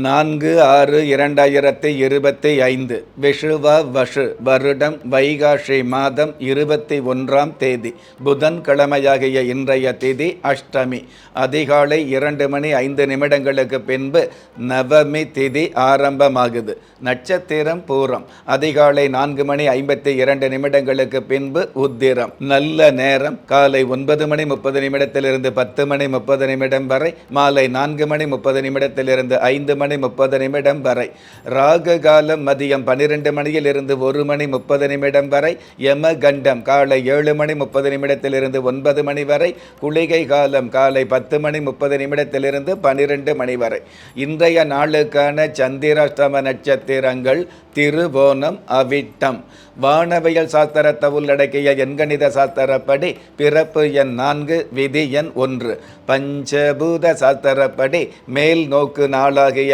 நான்கு ஆறு இரண்டாயிரத்தி இருபத்தி ஐந்து விஷுவ வஷு வருடம் வைகாஷி மாதம் இருபத்தி ஒன்றாம் தேதி புதன்கிழமையாகிய இன்றைய திதி அஷ்டமி. அதிகாலை இரண்டு மணி ஐந்து நிமிடங்களுக்கு பின்பு நவமி திதி ஆரம்பமாகுது. நட்சத்திரம் பூரம். அதிகாலை நான்கு மணி ஐம்பத்தி இரண்டு நிமிடங்களுக்கு பின்பு உத்திரம். நல்ல நேரம். காலை ஒன்பது மணி முப்பது நிமிடத்திலிருந்து பத்து மணி முப்பது நிமிடம் வரை மாலை நான்கு மணி முப்பது நிமிடத்திலிருந்து ஐந்து மணி மணி முப்பது நிமிடம் வரை. ராகு காலம் மதியம் பன்னிரெண்டு மணியிலிருந்து ஒரு மணி முப்பது நிமிடம் வரை. யம கண்டம் காலை ஏழு மணி முப்பது நிமிடத்திலிருந்து ஒன்பது மணி வரை. குளிகை காலம் காலை பத்து மணி முப்பது நிமிடத்திலிருந்து பன்னிரெண்டு மணி வரை. இன்றைய நாளுக்கான சந்திராஷ்டம நட்சத்திரங்கள் திருவோணம் அவிட்டம். வானவியல் சாஸ்திரத்தை உள்ளடக்கிய எண்கணித சாஸ்திரப்படி பிறப்பு எண் நான்கு விதி எண் ஒன்று. பஞ்சபூத சாஸ்திரப்படி மேல் நோக்கு நாளாகிய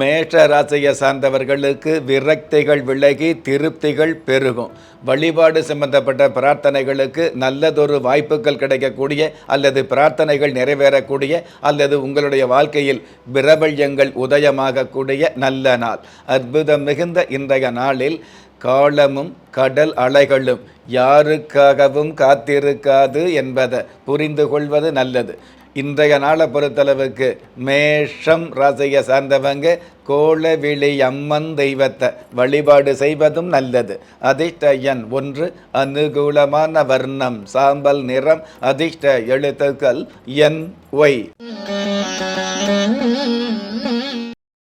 மேஷ ராசியை சார்ந்தவர்களுக்கு விரக்திகள் விலகி திருப்திகள் பெருகும். வழிபாடு சம்பந்தப்பட்ட பிரார்த்தனைகளுக்கு நல்லதொரு வாய்ப்புகள் கிடைக்கக்கூடிய அல்லது பிரார்த்தனைகள் நிறைவேறக்கூடிய அல்லது உங்களுடைய வாழ்க்கையில் பிரபல்யங்கள் உதயமாகக்கூடிய நல்ல நாள். அற்புதம் மிகுந்த இன்றைய நாளில் காலமும் கடல் அலைகளும் யாருக்காகவும் காத்திருக்காது என்பதை புரிந்து கொள்வது நல்லது. இன்றைய நாளை பொறுத்தளவுக்கு மேஷம் ராசியை சார்ந்தவங்க கோலவிழி அம்மன் தெய்வத்தை வழிபாடு செய்வதும் நல்லது. அதிர்ஷ்ட எண் ஒன்று அனுகூலமான வர்ணம் சாம்பல் நிறம் அதிர்ஷ்ட எழுத்துக்கள் என் ஒய்.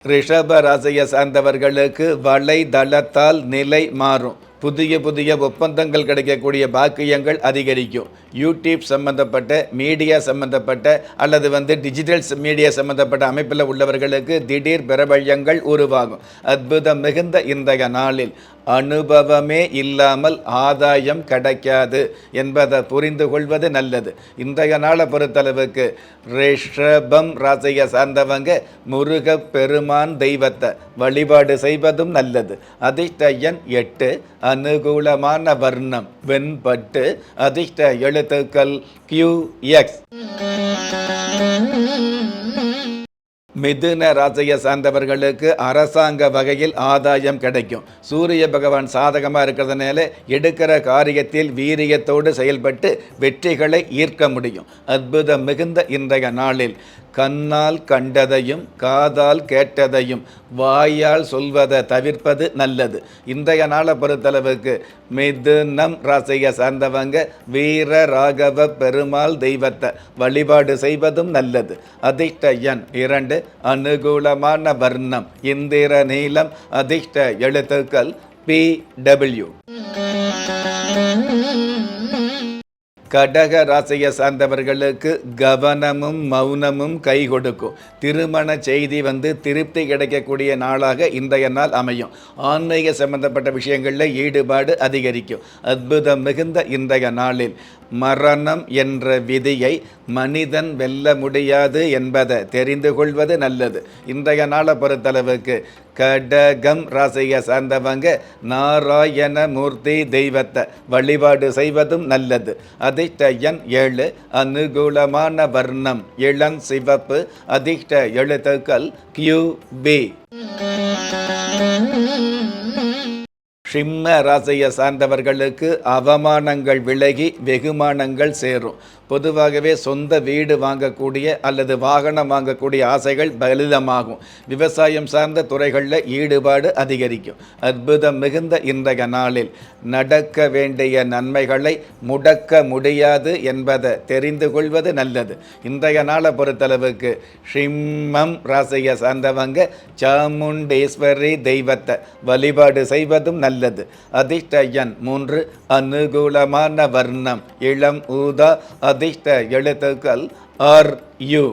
ரிஷப ராசியை சார்ந்தவர்களுக்கு வலைதளத்தால் நிலை மாறும். புதிய புதிய ஒப்பந்தங்கள் கிடைக்கக்கூடிய பாக்கியங்கள் அதிகரிக்கும். யூடியூப் சம்பந்தப்பட்ட மீடியா சம்பந்தப்பட்ட அல்லது வந்து டிஜிட்டல் மீடியா சம்பந்தப்பட்ட அமைப்பில் உள்ளவர்களுக்கு திடீர் பிரபல்யங்கள் உருவாகும். அற்புதம் மிகுந்த இந்த நாளில். அனுபவமே இல்லாமல் ஆதாயம் கிடைக்காது என்பதை புரிந்து கொள்வது நல்லது. இன்றைய நாளை பொறுத்தளவுக்கு ரிஷபம் ராசியை சார்ந்தவங்க முருக பெருமான் தெய்வத்தை வழிபாடு செய்வதும் நல்லது. அதிர்ஷ்ட எண் எட்டு அனுகூலமான வர்ணம் வெண்பட்டு அதிர்ஷ்ட எழுத்துக்கள் கியூ எக்ஸ் மிதுன ராசியை சார்ந்தவர்களுக்கு அரசாங்க வகையில் ஆதாயம் கிடைக்கும். சூரிய பகவான் சாதகமாக இருக்கிறதுனால எடுக்கிற காரியத்தில் வீரியத்தோடு செயல்பட்டு வெற்றிகளை ஈர்க்க முடியும். அற்புதம் மிகுந்த இன்றைய நாளில். கண்ணால் கண்டதையும் காதால் கேட்டதையும் வாயால் சொல்வதை தவிர்ப்பது நல்லது. இன்றைய நாளை பொறுத்தளவுக்கு மிதுனம் ராசியை சார்ந்தவங்க வீர ராகவ பெருமாள் தெய்வத்தை வழிபாடு செய்வதும் நல்லது. அதிர்ஷ்ட எண் இரண்டு அனுகூலமான வர்ணம் இந்திர நீளம் அதிர்ஷ்ட எழுத்துக்கள் பி டபிள்யூ. கடக ராசியை சார்ந்தவர்களுக்கு கவனமும் மௌனமும் கை கொடுக்கும். திருமண செய்தி வந்து திருப்தி கிடைக்கக்கூடிய நாளாக இன்றைய நாள் அமையும். ஆன்மீக சம்பந்தப்பட்ட விஷயங்களில் ஈடுபாடு அதிகரிக்கும். அற்புதம் மிகுந்த இன்றைய நாளில். மரணம் என்ற விதியை மனிதன் வெல்ல முடியாது என்பதை தெரிந்து கொள்வது நல்லது. இன்றைய நாளை பொறுத்தளவுக்கு கடகம் ராசியை சார்ந்தவங்க நாராயண மூர்த்தி தெய்வத்தை வழிபாடு செய்வதும் நல்லது. அதிர்ஷ்ட எண் ஏழு அனுகூலமான வர்ணம் இளம் சிவப்பு அதிர்ஷ்ட எழுத்துக்கள் கியூ பி சிம்ம ராசியை சார்ந்தவர்களுக்கு அவமானங்கள் விலகி வெகுமானங்கள் சேரும். பொதுவாகவே சொந்த வீடு வாங்கக்கூடிய அல்லது வாகனம் வாங்கக்கூடிய ஆசைகள் பலிதமாகும். விவசாயம் சார்ந்த துறைகளில் ஈடுபாடு அதிகரிக்கும். அற்புதம் மிகுந்த இன்றைய நாளில் நடக்க வேண்டிய நன்மைகளை முடக்க முடியாது என்பதை தெரிந்து கொள்வது நல்லது. இன்றைய நாளை பொறுத்தளவுக்கு ஷிம்மம் ராசியை சார்ந்தவங்க சாமுண்டேஸ்வரி தெய்வத்தை வழிபாடு செய்வதும் நல்லது. அதிர்ஷ்ட எண் மூன்று அனுகூலமான வர்ணம் இளம் ஊதா அதிர்ஷ்ட எழுத்துக்கள் ஆர் யு.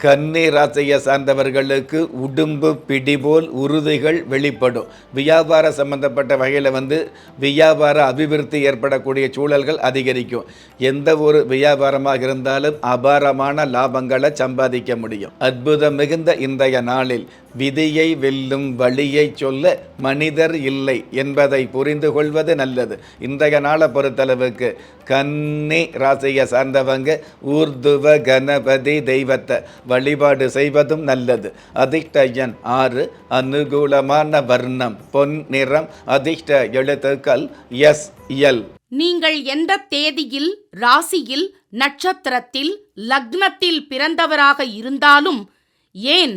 கன்னி ராசியை சார்ந்தவர்களுக்கு உடும்பு பிடிபோல் உறுதிகள் வெளிப்படும். வியாபார சம்பந்தப்பட்ட வகையில் வந்து வியாபார அபிவிருத்தி ஏற்படக்கூடிய சூழல்கள் அதிகரிக்கும். எந்த ஒரு வியாபாரமாக இருந்தாலும் அபாரமான லாபங்களை சம்பாதிக்க முடியும். அற்புதம் மிகுந்த இன்றைய நாளில் விதியை வெல்லும் வழியை சொல்ல மனிதர் இல்லை என்பதை புரிந்து கொள்வது நல்லது. இன்றைய நாளை பொறுத்தளவுக்கு கன்னி ராசியை சார்ந்தவங்க ஊர்துவ கணபதி தெய்வத்தை வழிபாடு செய்வதும் நல்லது. அதிர்ஷ்டயன் ஆறு அனுகூலமான வர்ணம் பொன் நிறம் அதிர்ஷ்ட எழுத்துக்கள் எஸ் எல். நீங்கள் எந்த தேதியில் ராசியில் நட்சத்திரத்தில் லக்னத்தில் பிறந்தவராக இருந்தாலும் ஏன்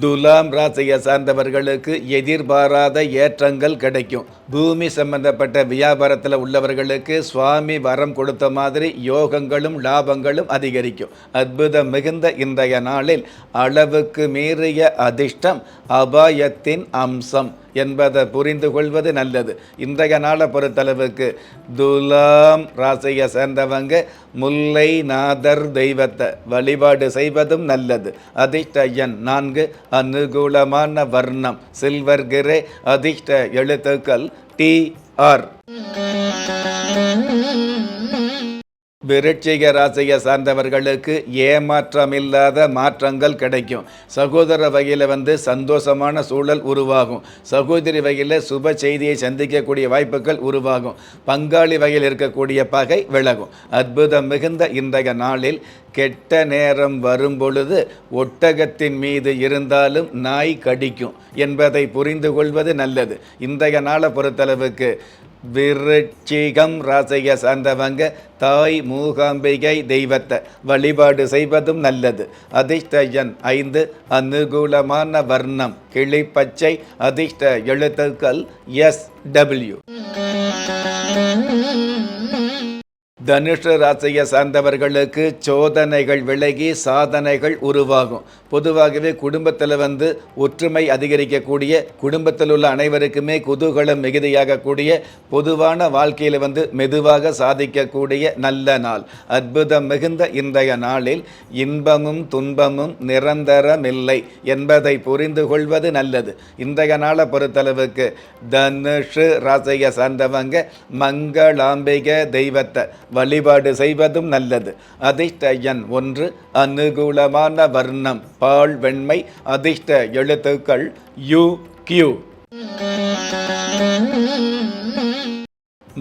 துலாம் ராசியை சார்ந்தவர்களுக்கு எதிர்பாராத ஏற்றங்கள் கிடைக்கும். பூமி சம்பந்தப்பட்ட வியாபாரத்தில் உள்ளவர்களுக்கு சுவாமி வரம் கொடுத்த மாதிரி யோகங்களும் லாபங்களும் அதிகரிக்கும். அற்புதம் மிகுந்த இன்றைய நாளில் அளவுக்கு மீறிய அதிர்ஷ்டம் அபாயத்தின் அம்சம். என்பதை புரிந்து கொள்வது நல்லது. இன்றைய நாளை பொறுத்தளவுக்கு துலாம் ராசியை சேர்ந்தவங்க முல்லை நாதர் தெய்வத்தை வழிபாடு செய்வதும் நல்லது. அதிர்ஷ்ட எண் நான்கு அனுகூலமான வர்ணம். சில்வர் கிரே அதிர்ஷ்ட எழுத்துக்கள் டி ஆர். விருட்சிக ராசியை சார்ந்தவர்களுக்கு ஏமாற்றமில்லாத மாற்றங்கள் கிடைக்கும். சகோதர வகையில் வந்து சந்தோஷமான சூழல் உருவாகும். சகோதரி வகையில் சுப செய்தியை சந்திக்கக்கூடிய வாய்ப்புகள் உருவாகும். பங்காளி வகையில் இருக்கக்கூடிய பகை விலகும். அற்புதம் மிகுந்த இன்றைய நாளில் கெட்ட நேரம் வரும் பொழுது ஒட்டகத்தின் மீது இருந்தாலும் நாய் கடிக்கும் என்பதை புரிந்து கொள்வது நல்லது. இன்றைய நாளை பொறுத்தளவுக்கு விருட்சிகம் ராசியை சார்ந்தவங்க தாய் மூகாம்பிகை தெய்வத்தை வழிபாடு செய்வதும் நல்லது. அதிர்ஷ்டயன் ஐந்து அனுகூலமான வர்ணம் கிளிப்பச்சை அதிர்ஷ்ட எழுத்துக்கள் எஸ் டபிள்யூ தனுஷ ராசியை சார்ந்தவர்களுக்கு சோதனைகள் விலகி சாதனைகள் உருவாகும். பொதுவாகவே குடும்பத்தில் வந்து ஒற்றுமை அதிகரிக்கக்கூடிய குடும்பத்தில் உள்ள அனைவருக்குமே குதூகலம் மிகுதியாகக்கூடிய பொதுவான வாழ்க்கையில் வந்து மெதுவாக சாதிக்கக்கூடிய நல்ல நாள். அற்புதம் மிகுந்த இன்றைய நாளில் இன்பமும் துன்பமும் நிரந்தரமில்லை என்பதை புரிந்து கொள்வது நல்லது. இன்றைய நாளை பொறுத்தளவுக்கு தனுஷு ராசியை சார்ந்தவங்க மங்களாம்பிக தெய்வத்தை வழிபாடு செய்வதும் நல்லது. அதிர்ஷ்ட எண் ஒன்று அனுகூலமான வர்ணம். பால் வெண்மை அதிர்ஷ்ட எழுத்துக்கள் யு கியூ.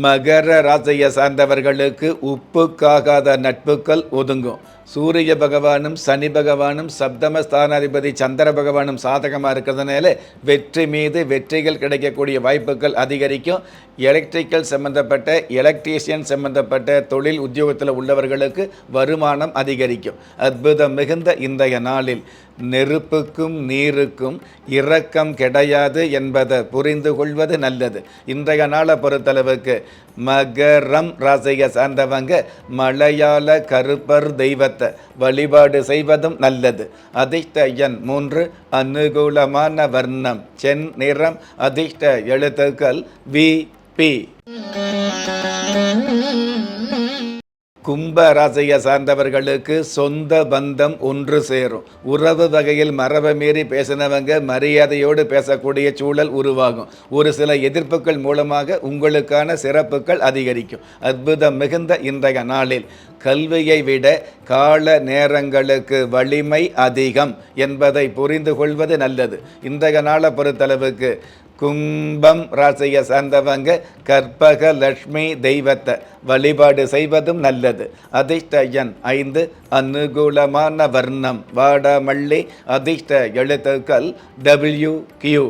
மகர ராசியை சார்ந்தவர்களுக்கு உப்புக்காகாத நட்புகள் ஒதுங்கும். சூரிய பகவானும் சனி பகவானும் சப்தம ஸ்தானாதிபதி சந்திர பகவானும் சாதகமாக இருக்கிறதுனால வெற்றி மீது வெற்றிகள் கிடைக்கக்கூடிய வாய்ப்புகள் அதிகரிக்கும். எலக்ட்ரிக்கல் சம்பந்தப்பட்ட எலக்ட்ரீஷியன் சம்பந்தப்பட்ட தொழில் உத்தியோகத்தில் உள்ளவர்களுக்கு வருமானம் அதிகரிக்கும். அற்புதம் மிகுந்த இன்றைய நாளில். நெருப்புக்கும் நீருக்கும் இரக்கம் கிடையாது என்பதை புரிந்து கொள்வது நல்லது. இன்றைய நாளை பொறுத்தளவுக்கு மகரம் ராசியை சார்ந்தவங்க மலையாள கருப்பர் தெய்வத்தை வழிபாடு செய்வதும் நல்லது. அதிர்ஷ்ட எண் மூன்று அனுகூலமான வர்ணம். சென் நிறம் அதிர்ஷ்ட எழுத்துக்கள் வி பி. கும்ப ராசியை சார்ந்தவர்களுக்கு சொந்த பந்தம் ஒன்று சேரும். உறவு வகையில் மரபை மீறி பேசினவங்க மரியாதையோடு பேசக்கூடிய சூழல் உருவாகும். ஒரு சில எதிர்ப்புகள் மூலமாக உங்களுக்கான சிறப்புகள் அதிகரிக்கும். அற்புதம் மிகுந்த இன்றைய நாளில். கல்வியை விட கால நேரங்களுக்கு வலிமை அதிகம் என்பதை புரிந்து கொள்வது நல்லது. இன்றைய நாளை பொறுத்தளவுக்கு கும்பம் ராசியை சார்ந்தவங்க கற்பக லட்சுமி தெய்வத்தை வழிபாடு செய்வதும் நல்லது. அதிர்ஷ்ட எண் ஐந்து அனுகூலமான வர்ணம். வாடாமல்லி அதிர்ஷ்ட எழுத்துக்கள் டபிள்யூ கியூ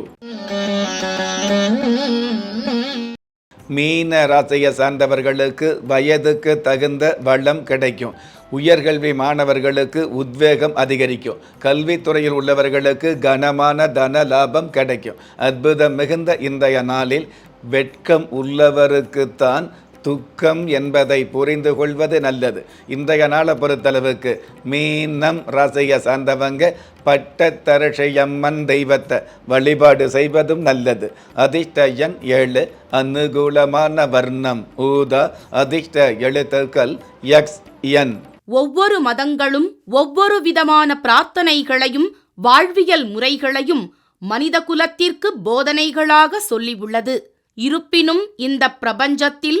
மீன ராசியை சார்ந்தவர்களுக்கு வயதுக்கு தகுந்த வளம் கிடைக்கும். உயர்கல்வி மாணவர்களுக்கு உத்வேகம் அதிகரிக்கும். கல்வித்துறையில் உள்ளவர்களுக்கு கனமான தன லாபம் கிடைக்கும். அற்புதம் மிகுந்த இன்றைய நாளில் வெட்கம் உள்ளவருக்குத்தான் துக்கம் என்பதை புரிந்து கொள்வது நல்லது. இன்றைய நாளை பொறுத்தளவுக்கு மீனம் ராசியை சார்ந்தவங்க பட்டத்தரசையம்மன் தெய்வத்தை வழிபாடு செய்வதும் நல்லது. அதிர்ஷ்ட எண் ஏழு அனுகூலமான வர்ணம் ஊதா அதிர்ஷ்ட எழுத்துக்கள் எக்ஸ் என். ஒவ்வொரு மதங்களும் ஒவ்வொரு விதமான பிரார்த்தனைகளையும் வாழ்வியல் முறைகளையும் மனித குலத்திற்கு போதனைகளாக சொல்லியுள்ளது இருப்பினும் இந்த பிரபஞ்சத்தில்